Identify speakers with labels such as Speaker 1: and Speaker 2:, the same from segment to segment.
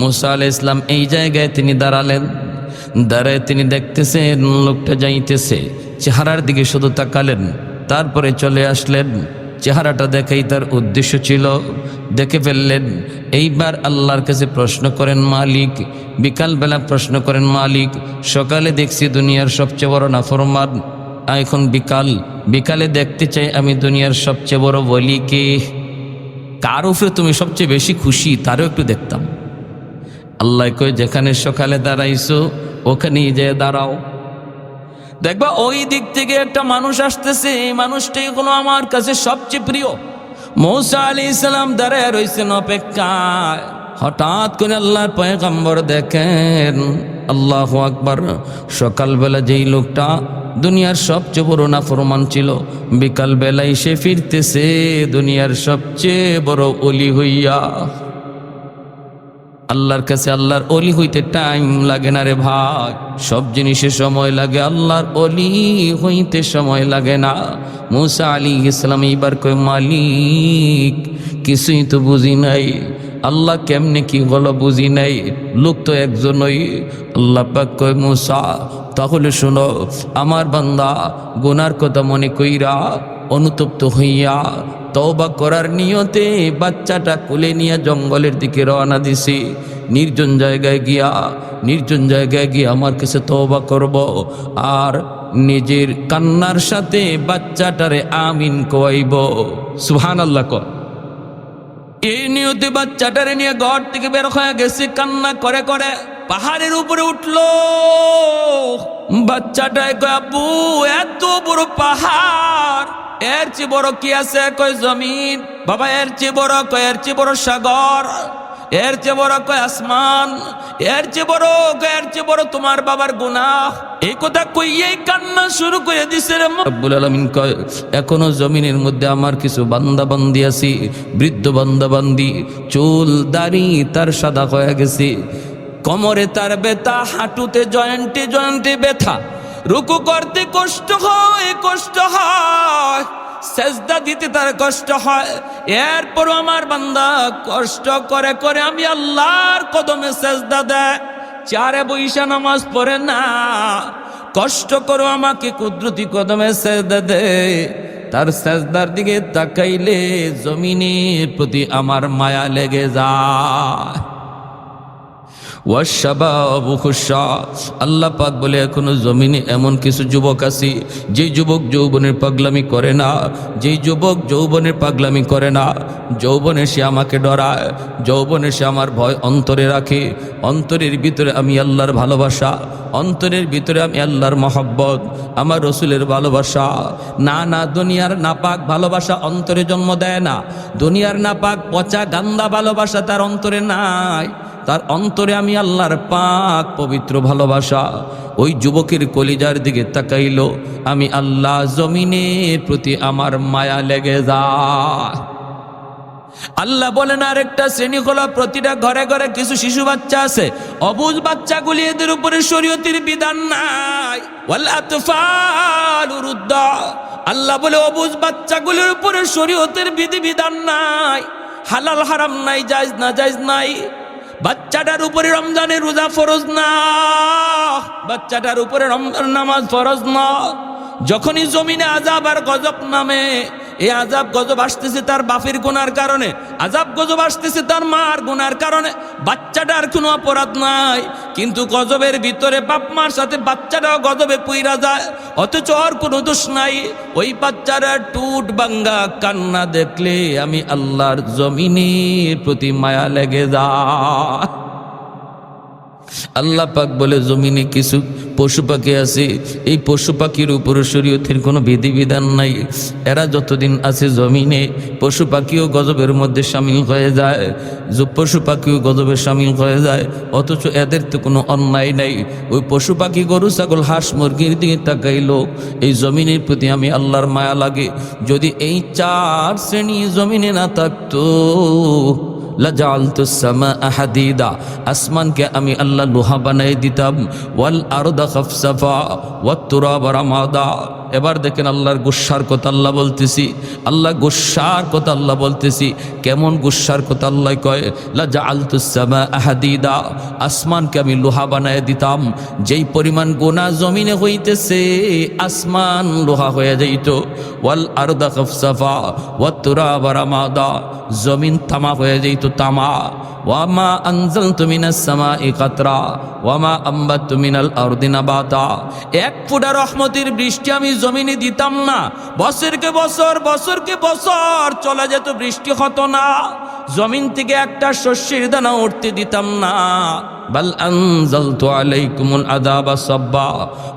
Speaker 1: মুসা আলাহ ইসলাম এই জায়গায় তিনি দাঁড়ালেন। দাঁড়ায় তিনি দেখতেছেন, লোকটা যাইতেছে, চেহারার দিকে শুধু তাকালেন, তারপরে চলে আসলেন। চেহারাটা দেখেই তার উদ্দেশ্য ছিল, দেখে ফেললেন, এইবার আল্লাহর কাছে প্রশ্ন করেন, মালিক, বিকালবেলা প্রশ্ন করেন, মালিক, সকালে দেখছি দুনিয়ার সবচেয়ে বড় নাফরমান। এখন বিকাল, বিকালে দেখতে চাই আমি দুনিয়ার সবচেয়ে বড় বলি কে? কার উপরে তুমি সবচেয়ে বেশি খুশি, তারও একটু দেখতাম। আল্লাহ কই যেখানে সকালে দাঁড়াইছো, ওখানেই যে দাঁড়াও। দেখবা, ওই দিক থেকে একটা মানুষ আসতেছে, এই মানুষটাই হলো আমার কাছে সবচেয়ে প্রিয়। মৌসা আলী ইসলাম দাঁড়ায় রয়েছেন অপেক্ষায়। হঠাৎ করে আল্লাহর পয়গম্বর দেখেন, আল্লাহ আকবার, সকালবেলা যেই লোকটা দুনিয়ার সবচেয়ে বড় নাফরমান ছিল, বিকালবেলায় সে ফিরতেছে দুনিয়ার সবচেয়ে বড় অলি হইয়া। আল্লাহর কাছে আল্লাহর অলি হইতে টাইম লাগে না রে ভাই। সব জিনিসে সময় লাগে, আল্লাহর অলি হইতে সময় লাগে না। মুসা আলী ইসলাম এইবার কই মালিক, কিছুই তো বুঝি নাই। আল্লাহ কেমনে কি হলো বুঝি নাই। লোক তো একজনই। আল্লাহ পাক কয়, মুসা, তাহলে শোনো, আমার বান্দা গুনার কথা মনে কইরা অনুতপ্ত হইয়া তওবা করার নিয়তে বাচ্চাটা কোলে নিয়ে জঙ্গলের দিকে রওনা দিছি। নির্জন জায়গায় গিয়া, নির্জন জায়গায় গিয়ে আমার কাছে তওবা করব আর নিজের কান্নার সাথে বাচ্চাটারে আমিন কইব সুহান আল্লাহ কর। এই নিয়তে বাচ্চাটারে নিয়ে ঘর থেকে বের হয়ে গেছে, কান্না করে করে পাহাড়ের উপরে উঠল। বাচ্চাটায় আব্বু, এত বড় পাহাড় এর চেয়ে বড় কি আছে? কয় জমিন। বাবা, এর চেয়ে বড় কয়, এর চেয়ে বড় সাগর। এর চেয়ে বড় কয় আসমান। এর চেয়ে বড় এর চেয়ে বড় তোমার বাবার গুনাহ। এই কথা কইয়েই কান্না শুরু করে দিছে রে রব্বুল আলামিন কয়, এখনও জমিনের মধ্যে আমার কিছু বান্দা বান্দি আছি, বৃদ্ধ বান্দা বান্দি। চুল, দাড়ি তার সাদা হয়ে গেছে। কোমরে তার ব্যথা, হাঁটুতে জয়েন্টে জয়েন্টে ব্যথা। রুকু করতে কষ্ট হয় কষ্ট হয়। সেজদা দিতে তার কষ্ট হয়। এরপর আমার বান্দা কষ্ট করে করে আমি আল্লাহর কদমে সেজদা দেয়। চারে বৈশা নামাজ পড়ে না। কষ্ট করো আমাকে কুদরতি কদমে সেজদা দে তার সেজদার দিকে তাকাইলে জমিনের প্রতি আমার মায়া লেগে যায়। আল্লাহ পাক বলে, এখনও জমিনে এমন কিছু যুবক আছে, যে যুবক যৌবনের পাগলামি করে না যেই যুবক যৌবনের পাগলামি করে না। যৌবনে সে আমাকে ডরায়, যৌবনে সে আমার ভয় অন্তরে রাখে। অন্তরের ভিতরে আমি আল্লাহর ভালোবাসা, অন্তরের ভিতরে আমি আল্লাহর মহব্বত, আমার রসুলের ভালোবাসা। না না, দুনিয়ার নাপাক ভালোবাসা অন্তরে জন্ম দেয় না। দুনিয়ার নাপাক পচা গান্দা ভালোবাসা তার অন্তরে নাই। তার অন্তরে আমি আল্লাহর পাক পবিত্র ভালোবাসা ওই যুবকের কলিজার দিকে তাকাইল। আমি আল্লাহ জমিনের প্রতি আমার মায়া লেগে যায়। আল্লাহ বলেন আর একটা শ্রেণি হলো প্রতিটা ঘরে ঘরে কিছু শিশু বাচ্চা আছে। অবুজ বাচ্চাগুলি এদের উপরে শরীয়তের বিধান নাই। আল্লাহ বলে, অবুজ বাচ্চাগুলির উপরে শরীয়তের বিধি বিধান নাই। হালাল হারাম নাই, জায়জ না জায়জ নাই। বাচ্চাটার উপরে রমজানের রোজা ফরজ না। বাচ্চাটার উপরে রমজান নামাজ ফরজ না। যখনই জমিনে আজাব আর গজব নামে এই আজাব গজব আসতেছে তার বাপের গুনার কারণে। আজাব গজব আসতেছে তার মার গুনার কারণে। বাচ্চাটার কোনো অপরাধ নাই। কিন্তু গজবের ভিতরে বাপ মার সাথে বাচ্চাটাও গজবে পুইরা যায়। অথচ ওর কোনো দোষ নাই। ওই বাচ্চারা টুট বাঙ্গা কান্না দেখলে আমি আল্লাহর জমিনের প্রতি মায়া লেগে যায়। আল্লাহ পাক বলে, জমিনে কিছু পশু পাখি আছে, এই পশু পাখির উপরে শরীয়তের কোনো বিধিবিধান নাই। এরা যতদিন আছে জমিনে, পশু পাখিও গজবের মধ্যে সামিল হয়ে যায় পশু পাখিও গজবে সামিল হয়ে যায়, অথচ এদের তো কোনো অন্যায় নাই। ওই পশু পাখি গরু, ছাগল, হাঁস, মুরগির দিকে তাকাইলো, এই জমিনের প্রতি আমি আল্লাহর মায়া লাগে। যদি এই চার শ্রেণি জমিনে না থাকতো হাদিদা আসমানকে আমি আল্লাহ লোহা বানাই দিতাম ওয়াল আরদা খফসাফা ওয়াত্তুরা বারামাদা এবার দেখেন আল্লাহর গুসার কথা আল্লাহ বলতেছি, আল্লাহ গুসার কথা আল্লাহ বলতেছি, কেমন গুসার কথা আল্লাহ কয় লাজা আলতুসামা আহাদিদা আসমানকে আমি লোহা বানায় দিতাম, যেই পরিমাণ গোনা জমিনে হইতেছে, আসমান লোহা হয়ে যাইত, ওয়াল আরদা খফসাফা ওয়াত্তুরা বারামাদা জমিন তামা হয়ে যাইত তামা ওয়ামা আনজাল তুমিনাস সামা কাতরা ওয়ামা আম্বাত তুমিনাল আরদি নাবাতা, এক ফুটা রহমতের বৃষ্টি আমি জমিনে দিতাম না। বছরকে বছর বছরকে বছর চলে যেত, বৃষ্টি হতো না। জমিন থেকে একটা শস্যের দানা উঠতে দিতাম না। বাল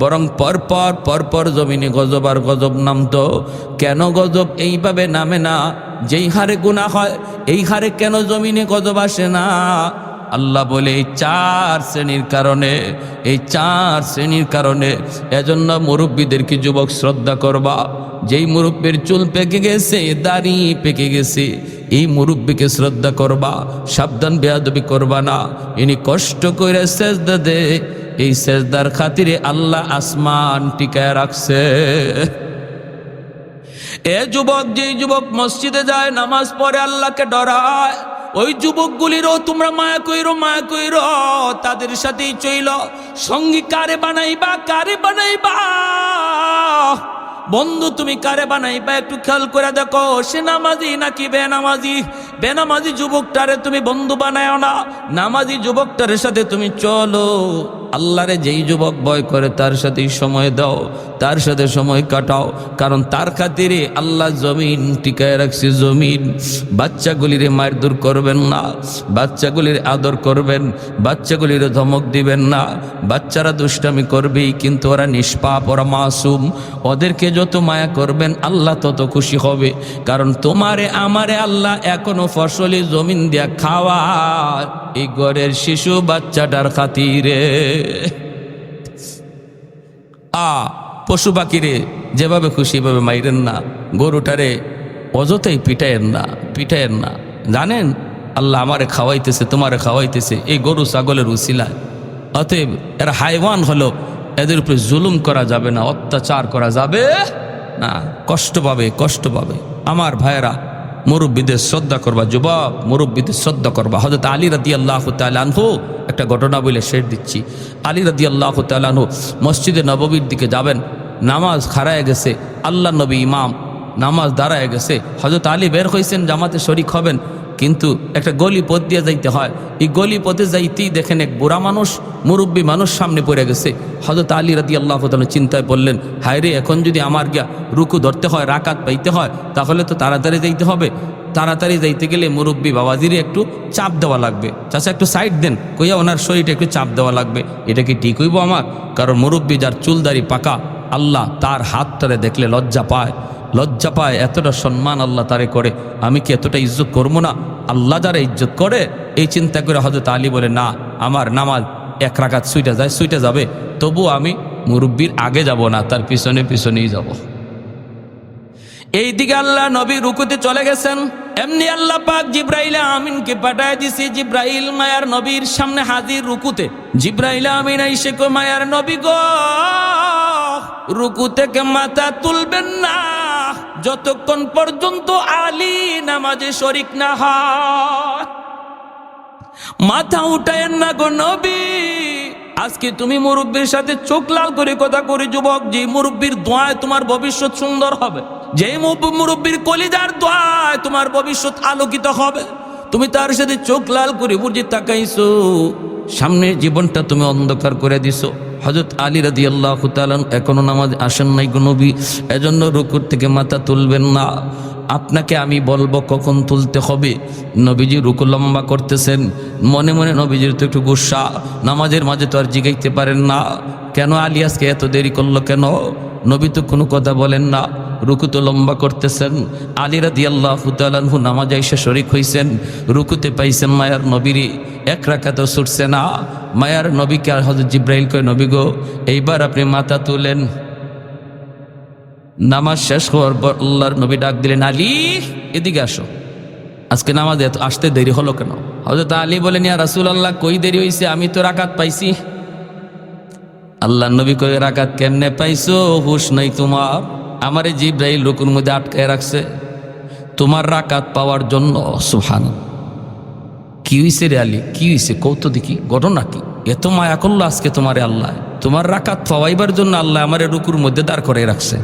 Speaker 1: বরং পরপর পরপর জমিনে গজব আর গজব নামতো। কেন গজব এইভাবে নামে না? যেই হারে গুনাহ হয়, এই হারে কেন জমিনে গজব আসে না? আল্লাহ বলে, এই চার শ্রেণির কারণে, এই চার শ্রেণির কারণে এজন্য মুরব্বীদেরকে যুবক শ্রদ্ধা করবা? যেই মুরব্বীর চুল পেকে গেছে, দাড়ি পেকে গেছে, এই মুরব্বীকে শ্রদ্ধা করবা, সাবধান বেয়াদবি করবা না। ইনি কষ্ট করে সেজদা দে, এই সেজদার খাতিরে আল্লাহ আসমান টিকায় রাখছে। এ যুবক, যেই যুবক মসজিদে যায়, নামাজ পড়ে আল্লাহকে ডরায় ওই যুবকগুলিরও তোমরা মায়া কইরো মায়া কইরো। তাদের সাথেই চইল। সঙ্গী কারে বানাইবা কারে বানাইবা? বন্ধু, তুমি কারে বানাইবা? একটু খেয়াল করে দেখো, সে নামাজি নাকি বেনামাজি? বেনামাজি যুবকটারে তুমি বন্ধু বানায় না, নামাজি যুবকটারের সাথে তুমি চলো। আল্লাহরে যেই যুবক ভয় করে, তার সাথেই সময় দাও, তার সাথে সময় কাটাও। কারণ তার খাতিরে আল্লাহ জমিন টিকায় রাখছে জমিন। বাচ্চাগুলিরে মায়ের দূর করবেন না, বাচ্চাগুলির আদর করবেন বাচ্চাগুলির ধমক দিবেন না। বাচ্চারা দুষ্টামি করবেই, কিন্তু ওরা নিষ্পাপ, ওরা মাসুম। ওদেরকে যত মায়া করবেন, আল্লাহ তত খুশি হবে। কারণ তোমারে, আমারে আল্লাহ এখনও ফসলি জমিন দিয়া খাওয়া এই ঘরের শিশু বাচ্চাটার খাতিরে। আ, পশু পাখিরে, যেভাবে খুশি ভাবে মাইরেন না। গরুটারে অযথাই পিটায়েন না পিটায়েন না। জানেন, আল্লাহ আমারে খাওয়াইতেছে, তোমারে খাওয়াইতেছে, এই গরু ছাগলের উসিলায়। অতএব এরা হাইওয়ান হলো এদের উপরে জুলুম করা যাবে না, অত্যাচার করা যাবে না। কষ্ট পাবে কষ্ট পাবে। আমার ভাইয়েরা, মুরব্বীদের শ্রদ্ধা করবা, যুবক, মুরব্বীদের শ্রদ্ধা করবা। হজরত আলী রাদি আল্লাহ তালানহু একটা ঘটনা বলে শেষ দিচ্ছি। আলী রাদি আল্লাহ তালানহু মসজিদে নববীর দিকে যাবেন, নামাজ খারায় গেছে আল্লাহ নবী ইমাম, নামাজ দাঁড়ায় গেছে। হজরত আলী বের হয়েছেন জামাতে শরিক হবেন। কিন্তু একটা গলি পথ দিয়ে যাইতে হয়। এই গলি পথে যাইতেই দেখেন এক বুড়া মানুষ, মুরব্বী মানুষ সামনে পড়ে গেছে। হজরত আলী রাদি আল্লাহ চিন্তায় পড়লেন হায় রে, এখন যদি আমার গিয়া রুকু ধরতে হয়, রাকাত পাইতে হয়, তাহলে তো তাড়াতাড়ি যাইতে হবে। তাড়াতাড়ি যাইতে গেলে মুরব্বী বাবাজিরে একটু চাপ দেওয়া লাগবে। চাচা, একটু সাইড দেন, কইয়া ওনার শরীরটা একটু চাপ দেওয়া লাগবে। এটা কি ঠিক হইব আমার? কারণ মুরব্বী যার চুলদারি পাকা, আল্লাহ তার হাতটারে দেখলে লজ্জা পায়। লজ্জা পায়, এতটা সম্মান আল্লাহ তারে করে। আমি কি এতটা ইজ্জত করব না? আল্লাহ যারা ইজ্জত করে, এই চিন্তা করে হজরত আলী বলে, না, আমার নামাজ এক রাখাত সুইটা যায় সুইটা যাবে। তবু আমি মুরব্বীর আগে যাব না, তার পিছনে পিছনেই যাব। এই দিকে আল্লাহ নবী রুকুতে চলে গেছেন। এমনি আল্লাহ পাক জিব্রাইল আমিনকে পাঠায় দিছে, জিব্রাইল মায়ার নবীর সামনে হাজির রুকুতে। জিব্রাইল আমিন আইসে মায়ার নবী গো, রুকু থেকে মাথা তুলবেন না। যতক্ষণ পর্যন্ত আলী নামাজে শরিক না হয়। মাথা উঠায়েন না গো নবী। আজকে তুমি মুরব্বীর সাথে চোখ লাল করে কথা করে যুবক, যে মুরব্বীর দোয়ায় তোমার ভবিষ্যৎ সুন্দর হবে, যে মুরব্বীর কলিজার দোয়ায় তোমার ভবিষ্যৎ আলোকিত হবে। তুমি তার সাথে চোখ লাল করে বুঝে তাকাইছো, সামনের জীবনটা তুমি অন্ধকার করে দিছো। হজরত আলী রাদি আল্লাহ এখনও নামাজ আসেন নাই নবী, এজন্য রুকুর থেকে মাথা তুলবেন না। আপনাকে আমি বলব কখন তুলতে হবে। নবীজি রুকু লম্বা করতেছেন। মনে মনে নবীজির তো একটু গুসা। নামাজের মাঝে তো আর জিগাইতে পারেন না। কেন আলিয়াসকে এত দেরি করল কেন? নবী তো কোনো কথা বলেন না। রুকু তো লম্বা করতেছেন। আলী রাদি আল্লাহ নামাজ এসে শরিক হইছেন। রুকুতে পাইছেন মায়ার নবীরে। এক রাখাতে ছুটছে না। মায়ার নবীকে হজরত জিব্রাইল কয়, নবী গো, এইবার আপনি মাথা তুলেন। নামাজ শেষ হওয়ার পর আল্লাহর নবী ডাক দিলেন, আলী, এদিকে আসো। আজকে নামাজ এত আসতে দেরি হলো কেন? হজরত আলী বলেন, ইয়া রাসুল আল্লাহ কই দেরি হয়েছে আমি তো রাকাত পাইছি। আল্লাহ নবী কয়ে, রাকাত কেমনে পাইছো? হুশ নাই তোমার। আমারে জিব্রাইল রুকুর মধ্যে আটকায় রাখছে। তোমার রাকাত পাওয়ার জন্য সুহান কি হইছে রে আলী? কি হইছে? কৌত দেখি। ঘটনা কি? এত মায়া করল আজকে তোমারে আল্লাহ। তোমার রাকাত পাওয়াইবার জন্য আল্লাহ আমার রুকুর মধ্যে দাঁড় করে রাখছে।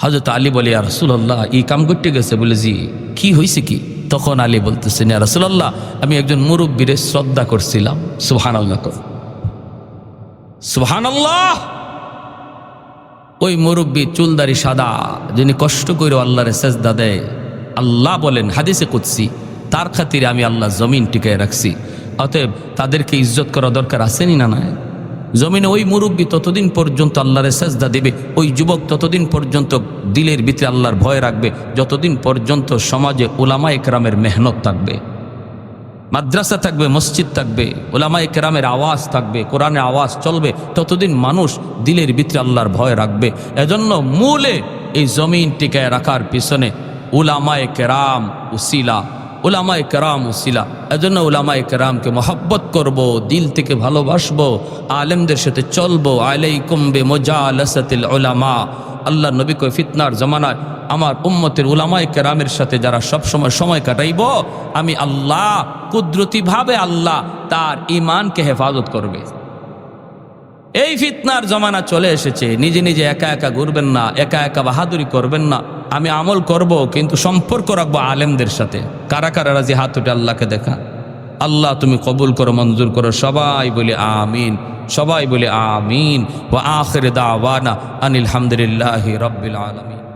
Speaker 1: হজরত আলী বলে আর রসুল্লাহ এই কাম করতে গেছে? বলে, জি। কি হয়েছে কি? তখন আলী বলতেছেন, ইয়া রসুল্লাহ আমি একজন মুরব্বীর শ্রদ্ধা করছিলাম। সুহান আল্লাহ সুহান আল্লাহ ওই মুরব্বী চুলদারি সাদা, যিনি কষ্ট করে আল্লাহরে সেজদা দেয়, আল্লাহ বলেন, হাদিসে কুৎসি তার খাতিরে আমি আল্লাহ জমিন টিকায় রাখছি। অতএব তাদেরকে ইজ্জত করা দরকার আসেনি না নয় জমিনে ওই মুরব্বী ততদিন পর্যন্ত আল্লাহরে সেজদা দেবে, ওই যুবক ততদিন পর্যন্ত দিলের ভিতরে আল্লাহর ভয় রাখবে, যতদিন পর্যন্ত সমাজে ওলামা একরামের মেহনত থাকবে। মাদ্রাসা থাকবে, মসজিদ থাকবে ওলামাই কেরামের আওয়াজ থাকবে কোরআনের আওয়াজ চলবে, ততদিন মানুষ দিলের ভিতরে আল্লাহর ভয় রাখবে। এজন্য মূলে এই জমিন টিকায় রাখার পিছনে উলামায় কেরাম উসিলা উলামায় কেরাম উসিলা এজন্য উলামায় কেরামকে মহব্বত করব, দিল থেকে ভালোবাসবো, আলেমদের সাথে চলবো। আলাই কুম্বে মজা ওলামা আল্লাহ নবী কই ফিতনার জমানায় আমার উম্মতের উলামায় কেরামের সাথে যারা সব সময় সময় কাটাইব, আমি আল্লাহ, কুদরতিভাবে আল্লাহ তার ইমানকে হেফাজত করবে। এই ফিতনার জমানা চলে এসেছে। নিজে নিজে একা একা ঘুরবেন না, একা একা বাহাদুরি করবেন না। আমি আমল করব, কিন্তু সম্পর্ক রাখব আলেমদের সাথে। কারা কারা রাজি? হাত উঠে আল্লাহকে দেখা। আল্লাহ, তুমি কবুল করো, মঞ্জুর করো। সবাই বলে আমিন, সবাই বলে আমিন। ও আখের দাওয়ানা আনিল হামদুলিল্লাহ রব্বিল আলমিন।